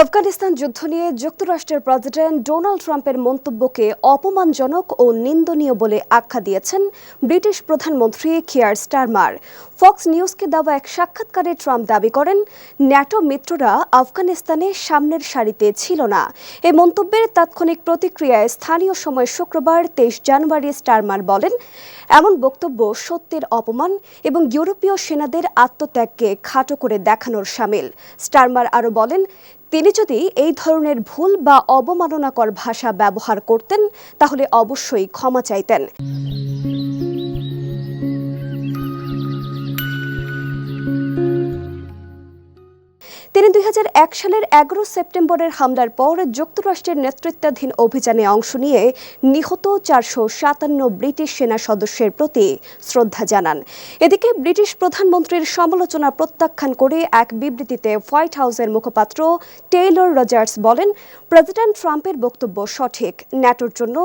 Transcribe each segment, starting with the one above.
আফগানিস্তান যুদ্ধ নিয়ে যুক্তরাষ্ট্রের প্রেসিডেন্ট ডোনাল্ড ট্রাম্পের মন্তব্যকে অপমানজনক ও নিন্দনীয় বলে আখ্যা দিয়েছেন ব্রিটিশ প্রধানমন্ত্রী কিয়ার স্টারমার। ফক্স নিউজকে দেওয়া এক সাক্ষাৎকারে ট্রাম্প দাবি করেন, ন্যাটো মিত্ররা আফগানিস্তানে সামনের সারিতে ছিল না। এই মন্তব্যের তাৎক্ষণিক প্রতিক্রিয়ায় স্থানীয় সময় শুক্রবার তেইশ জানুয়ারি স্টারমার বলেন, এমন বক্তব্য সত্যের অপমান এবং ইউরোপীয় সেনাদের আত্মত্যাগকে খাটো করে দেখানোর সামিল। স্টারমার আরও বলেন তিনি যদি এই ধরনের ভুল বা অবমাননাকর ভাষা ব্যবহার করতেন তাহলে অবশ্যই ক্ষমা চাইতেন। তিনি দুই হাজার এক সালের এগারো সেপ্টেম্বরের হামলার পর যুক্তরাষ্ট্রের নেতৃত্বাধীন অভিযানে অংশ নিয়ে নিহত চারশো সাতান্ন ব্রিটিশ সেনা সদস্যের প্রতি শ্রদ্ধা জানান। এদিকে ব্রিটিশ প্রধানমন্ত্রীর সমালোচনা প্রত্যাখ্যান করে এক বিবৃতিতে হোয়াইট হাউসের মুখপাত্র টেইলর রজার্স বলেন, প্রেসিডেন্ট ট্রাম্পের বক্তব্য সঠিক। ন্যাটোর জন্য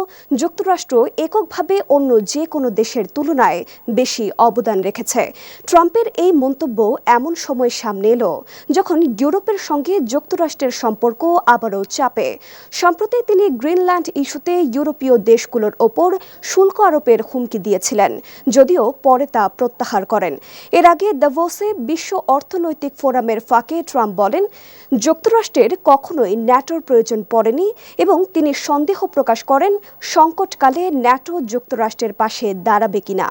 যুক্তরাষ্ট্র এককভাবে অন্য যে কোনো দেশের তুলনায় বেশি অবদান রেখেছে। ট্রাম্পের এই মন্তব্য এমন সময় সামনে এলো, যখন ইউরোপের সঙ্গে যুক্তরাষ্ট্রের সম্পর্ক আবারও চাপে। সম্প্রতি তিনি গ্রিনল্যান্ড ইস্যুতে ইউরোপীয় দেশগুলোর ওপর শুল্ক আরোপের হুমকি দিয়েছিলেন, যদিও পরে তা প্রত্যাহার করেন। এর আগে দাভোসে বিশ্ব অর্থনৈতিক ফোরামের ফাঁকে ট্রাম্প বলেন, যুক্তরাষ্ট্রের কখনোই ন্যাটোর প্রয়োজন পড়েনি এবং তিনি সন্দেহ প্রকাশ করেন সংকটকালে ন্যাটো যুক্তরাষ্ট্রের পাশে দাঁড়াবে কিনা।